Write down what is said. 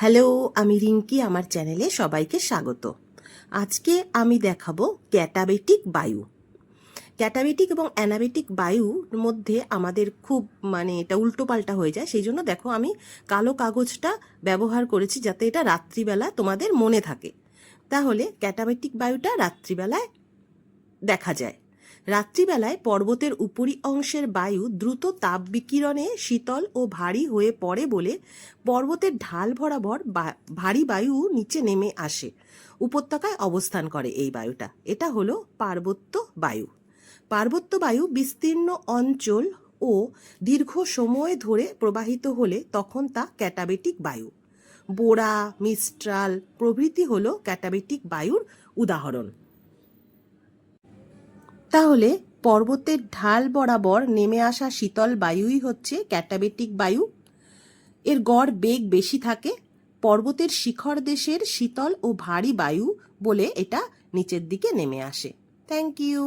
Hello, আমি রিঙ্কি, আমার চ্যানেলে সবাইকে স্বাগত। আজকে আমি দেখাবো ক্যাটাবেটিক বায়ু। ক্যাটাবেটিক এবং অ্যানাবেটিক বায়ুর মধ্যে আমাদের খুব মানে এটা উল্টোপাল্টা হয়ে যায়। সেই জন্য দেখো, আমি কালো কাগজটা ব্যবহার করেছি যাতে এটা রাত্রিবেলা তোমাদের মনে থাকে। তাহলে ক্যাটাবেটিক বায়ুটা রাত্রিবেলায় দেখা যায়। রাত্রিবেলায় পর্বতের উপরি অংশের বায়ু দ্রুত তাপ বিকিরণে শীতল ও ভারী হয়ে পড়ে বলে পর্বতের ঢাল বরাবর ভারী বায়ু নিচে নেমে আসে। উপত্যকায় অবস্থান করে এই বায়ুটা। এটা হলো পার্বত্য বায়ু। পার্বত্য বায়ু বিস্তীর্ণ অঞ্চল ও দীর্ঘ সময় ধরে প্রবাহিত হলে তখন তা ক্যাটাবেটিক বায়ু। বোরা, মিস্ট্রাল প্রভৃতি হলো ক্যাটাবেটিক বায়ুর উদাহরণ। তাহলে পর্বতের ঢাল বরাবর নেমে আসা শীতল বায়ুই হচ্ছে ক্যাটাবেটিক বায়ু। এর গড় বেগ বেশি থাকে। পর্বতের শিখর দেশের শীতল ও ভারী বায়ু বলে এটা নিচের দিকে নেমে আসে। Thank you